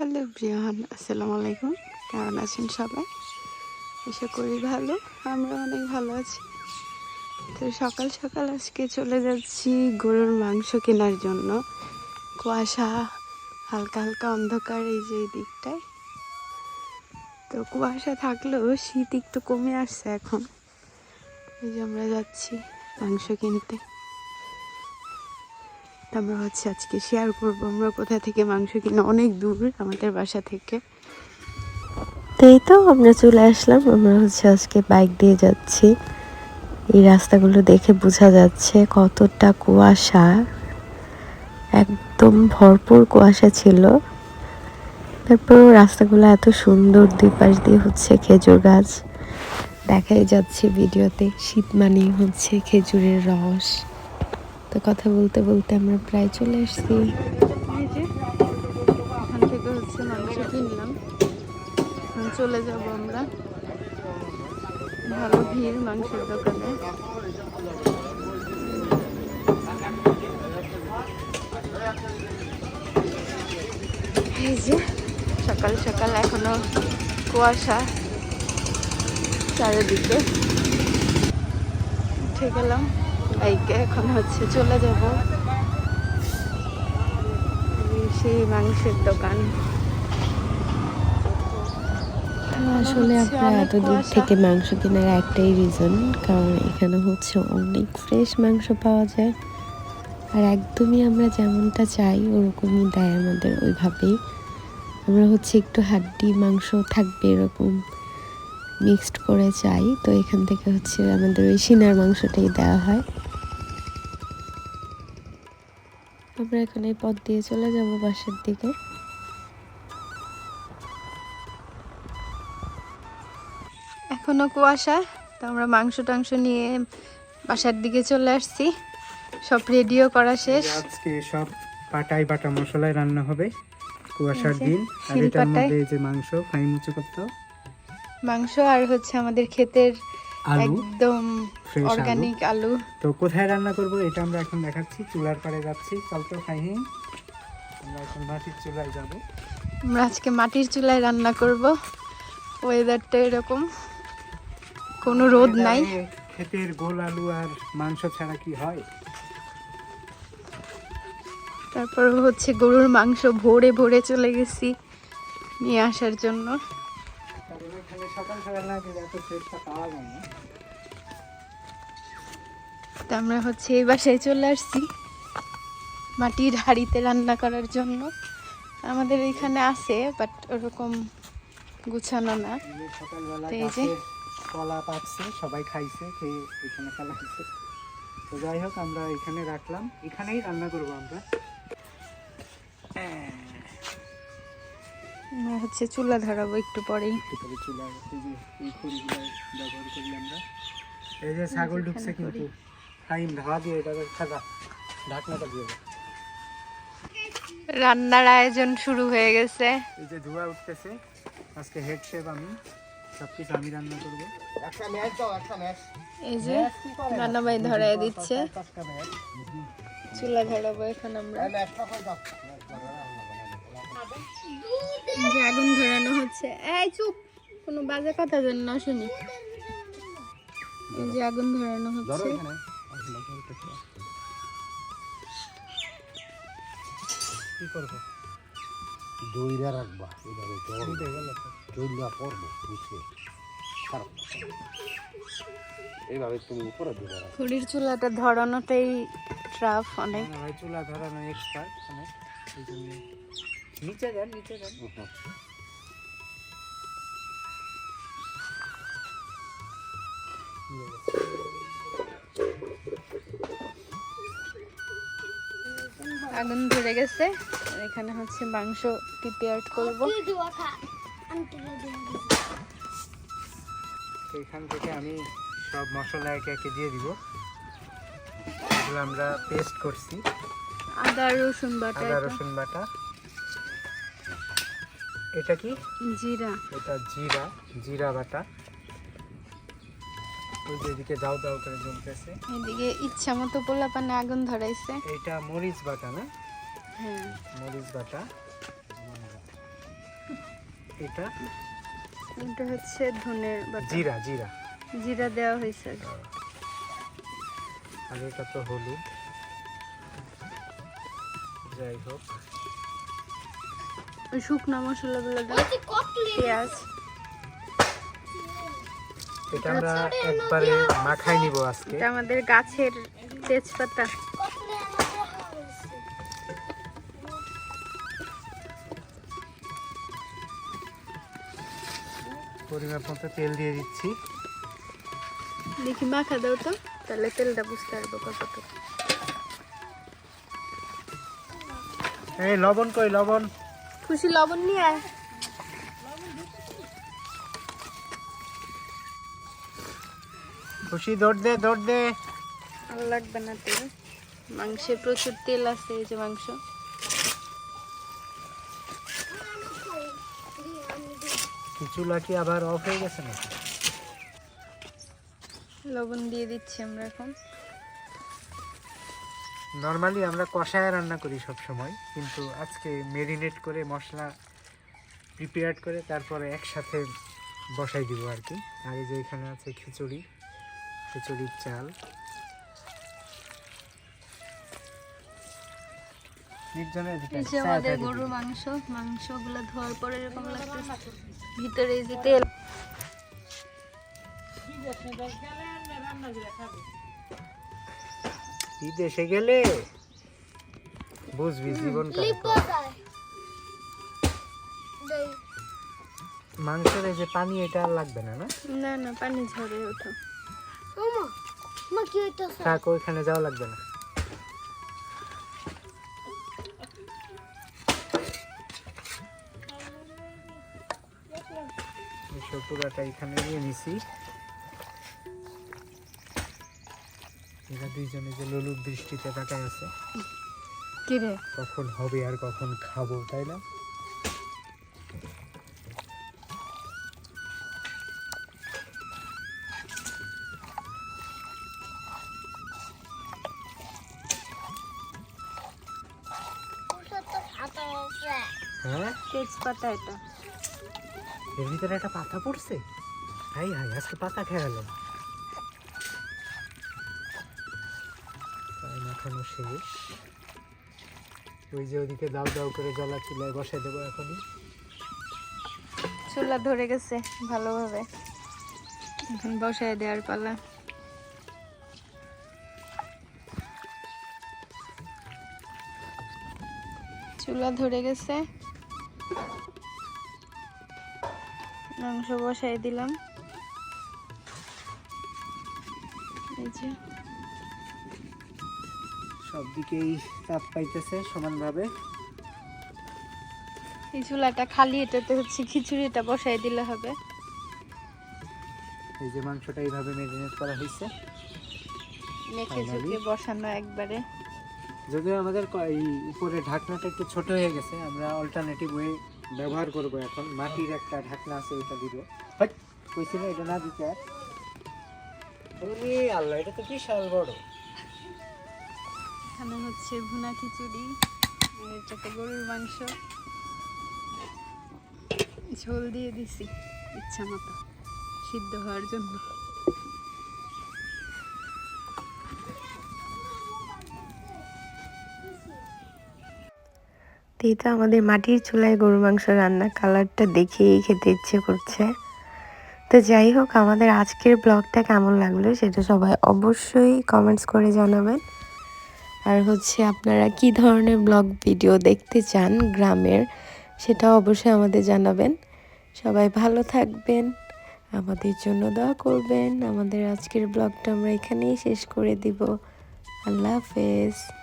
Hello Brian, আসসালামু আলাইকুম। কেমন আছেন সবাই? আশা করি ভালো, আমরা অনেক ভালো আছি। তো সকাল সকাল আজকে চলে যাচ্ছি গরুর মাংস কেনার জন্য। কুয়াশা, হালকা হালকা অন্ধকার এই যে দিকটায়। তো কুয়াশা থাকলেও শীত একটু কমে আসছে এখন। এই যে আমরা যাচ্ছি মাংস কিনতে। আমরা হচ্ছে আজকে শেয়ার করব। আমরা কোথা থেকে মাংস কিনে অনেক দূর আমাদের বাসা থেকে। তো এই তো, আমরা চলে আসলাম। আমরা হচ্ছে আজকে বাইক দিয়ে যাচ্ছি। এই রাস্তাগুলো দেখে বোঝা যাচ্ছে কতটা কুয়াশা। একদম ভরপুর কুয়াশা ছিল। তারপর রাস্তাগুলো এত সুন্দর দুই পাশ দিয়ে হচ্ছে খেজুর গাছ। দেখাই যাচ্ছে ভিডিওতে। শীত মানেই হচ্ছে খেজুরের রস। তো কথা বলতে বলতে আমরা প্রায় চলে এসেছি। এখান থেকে হচ্ছে মাংস কিনলাম। চলে যাব আমরা ভালো ভিড় মাংসের দোকানে। এই যে, সকাল সকাল এখনও কুয়াশা চারিদিকে। উঠে গেলাম। বাইকে এখন হচ্ছে চলে যাব। সেই মাংসের দোকান। আসলে আমরা এত দূর থেকে মাংস কেনার একটাই রিজন কারণ এখানে হচ্ছে অনেক ফ্রেশ মাংস পাওয়া যায়। আর একদমই আমরা যেমনটা চাই ওরকমই দেয় আমাদের ওইভাবেই। আমরা হচ্ছে একটু হাড্ডি মাংস থাকবে এরকম মিক্সড করে চাই তো এখান থেকে হচ্ছে আমাদের ওই সিনার মাংসটাই দেওয়া হয়। আমরা এখন এই পথ দিয়ে চলে যাব বাসার দিকে। এখনও কুয়াশা তো আমরা মাংস টাংস নিয়ে বাসার দিকে চলে আসছি। সব রেডিও করা শেষ। আজকে সব পাটাই বাটা মশলায় রান্না হবে কুয়াশার দিন। আর এটার মধ্যে যে মাংস ফ্রাই মুচু করতে। মাংস আর হচ্ছে আমাদের ক্ষেতের আলু একদম অর্গানিক আলু। তো কোথায় রান্না করব এটা আমরা এখন দেখাচ্ছি চুলার পাড়ে যাচ্ছি। চল তো ফাহিম আমরা এখন মাটির চুলায় যাব। আমরা আজকে মাটির চুলায় রান্না করব। ওয়েদারটা এরকম। কোনো রোদ নাই। ক্ষেতের গোল আলু আর মাংস ছাড়া কি হয়? তারপর হচ্ছে গরুর মাংস ভোরে ভোরে চলে গেছি নিয়ে আসার জন্য। তো আমরা হচ্ছে এই বাসায় চলে আসছি। মাটির হাঁড়িতে রান্না করার জন্য। আমাদের এখানে আছে বাট ওরকম গুছানো না। এই যে কলা পাকছে সবাই খাইছে খেয়ে এখানে ফেলা হয়েছে তো যাই হোক আমরা এখানে রাখলাম। এখানেই রান্না করব আমরা। আমরা হচ্ছে চুলা ধরাবো একটু পরেই। চুলা এই যে খড়িগুলো ব্যবহার করি আমরা। এই যে ছাগল ঢুকছে কিন্তু। টাইম ধাওয়া দিয়ে এটা খাজা ঢাকনাটা দিয়ে রান্নার আয়োজন শুরু হয়ে গেছে। এই যে ধোয়া উঠতেছে আজকে হেড শেফ আমি সব কিছু আমি রান্না করব। এই যে নানা ভাই ধরাই দিচ্ছে। চুলা ধরাবো এখন আমরা। এই যে আগুন ধরানো হচ্ছে। এই চুপ! কোনো বাজে কথা যেন না শুনি। যে আগুন ধরানো হচ্ছে। কি করব? দইরা রাখবা এভাবে পড়ব এইভাবে তুমি উপরে দিবে। খড়ির চুলাটা ধরানোটাই ট্রাফ অনেক। চুলা ধরানো এক্সপার্ট অনেক। এই জন্য নিচে যান নিচে যান আগুন ধরে গেছে। এখানে হচ্ছে মাংস প্রিপেয়ার করব। তো এখান থেকে আমি সব মশলা একে একে দিয়ে দিব। এগুলো আমরা পেস্ট করছি। আদা রসুন বাটা আদা রসুন বাটা। এটা কি? জিরা। এটা জিরা জিরা বাটা। ওই যে এদিকে দাও দাও করে জ্বলতেছে। এদিকে ইচ্ছা মতো পোলাপানে আগুন ধরাইছে। এটা মরিচ বাটা না? হ্যাঁ। মরিচ বাটা। এটা? এটা হচ্ছে ধনে বাটা। জিরা জিরা। জিরা দেওয়া হয়েছে আর এটা তো হলুদ। যাই হোক। ওই শুকনো মশলাগুলো দাও পেঁয়াজ। এটা আমরা একবারে মাখাই নিব আজকে। এটা আমাদের গাছের তেজপাতা। পরিমাপ মতো তেল দিয়ে দিচ্ছি। দেখি মাখা দাও তো তাহলে তেলটা বুঝতে পারব কতটুকু। এই লবণ কই লবণ? খুশি লবণ নিয়ে আয়। খুশি দৌড় দে দৌড় দে। ভালো লাগবে না তেল? মাংসে প্রচুর তেল আছে এই যে মাংস। চুলা কি আবার অফ হয়ে গেছে নাকি? লবণ দিয়ে দিচ্ছি আমরা এখন। নর্মালি আমরা কষায় রান্না করি সব সময় কিন্তু আজকে মেরিনেট করে মশলা প্রিপেয়ার করে তারপরে একসাথে বসাই দিব আর কি। আর এই যে এখানে আছে খিচুড়ি খিচুড়ির চাল। আমাদের। গরুর মাংস মাংসগুলো ধোয়ার পরে এরকম লাগতেছে। ভিতরে এই যে তেল। ঈদ এসে গেলে বুঝবি জীবন মাংসের এই যে পানি এটা আর লাগবে না না? না না পানি ঝরে ওঠো থাক ওইখানে যাওয়া লাগবে না। এসব পুরাটা এখানে নিয়ে নিছি। এরা দুইজনে যে ললুর দৃষ্টিতে তাকায় আছে কিরে কখন হবে আর কখন খাব তাই না? হ্যাঁ? তেজপাতা এটা। এর ভিতরে একটা পাতা পড়ছে? হাই হাই আজকে পাতা খেয়ে গেল তাই শেষ। ওই যে ওদিকে দাও দাও করে জলা চুলায় বসাই দেবো এখনই। চুলা ধরে গেছে ভালোভাবে। এখন বসায় দেওয়ার পালা। চুলা ধরে গেছে। মাংস বসাই দিলাম। সব দিকেই তাপ পাইতেছে সমানভাবে। এই চুলাটা খালি এটাতে হচ্ছে খিচুড়িটা বসাই দিলে হবে। এই যে মাংসটা এইভাবে মেরিনেট করা হয়েছে মেখে? ঝুঁকে বসানো একবারে। যদিও আমাদের এই উপরে ঢাকনাটা একটু ছোট হয়ে গেছে আমরা অল্টারনেটিভ ওয়ে ব্যবহার করব এখন। মাটির একটা ঢাকনা আছে ওইটা দিব। হট কইছিল এটা না দিতে। আর আল্লাহ এটা তো বিশাল বড়। এখানে হচ্ছে ভুনা খিচুড়ি এটাতে গরুর মাংস। ঝোল দিয়ে দিছি, ইচ্ছা মতো, সিদ্ধ হওয়ার জন্য। এই তো আমাদের মাটির চুলায় গরু মাংস রান্না, কালারটা দেখেই খেতে ইচ্ছে করছে। তো যাই হোক, আমাদের আজকের ব্লগটা কেমন লাগল সেটা সবাই অবশ্যই কমেন্টস করে জানাবেন। আর হচ্ছে আপনারা কি ধরনের ব্লগ ভিডিও দেখতে চান গ্রামের সেটা অবশ্যই আমাদের জানাবেন। সবাই ভালো থাকবেন, আমাদের জন্য দোয়া করবেন। আমাদের আজকের ব্লগটা আমরা এখানেই শেষ করে দিব। আল্লাহ হাফেজ।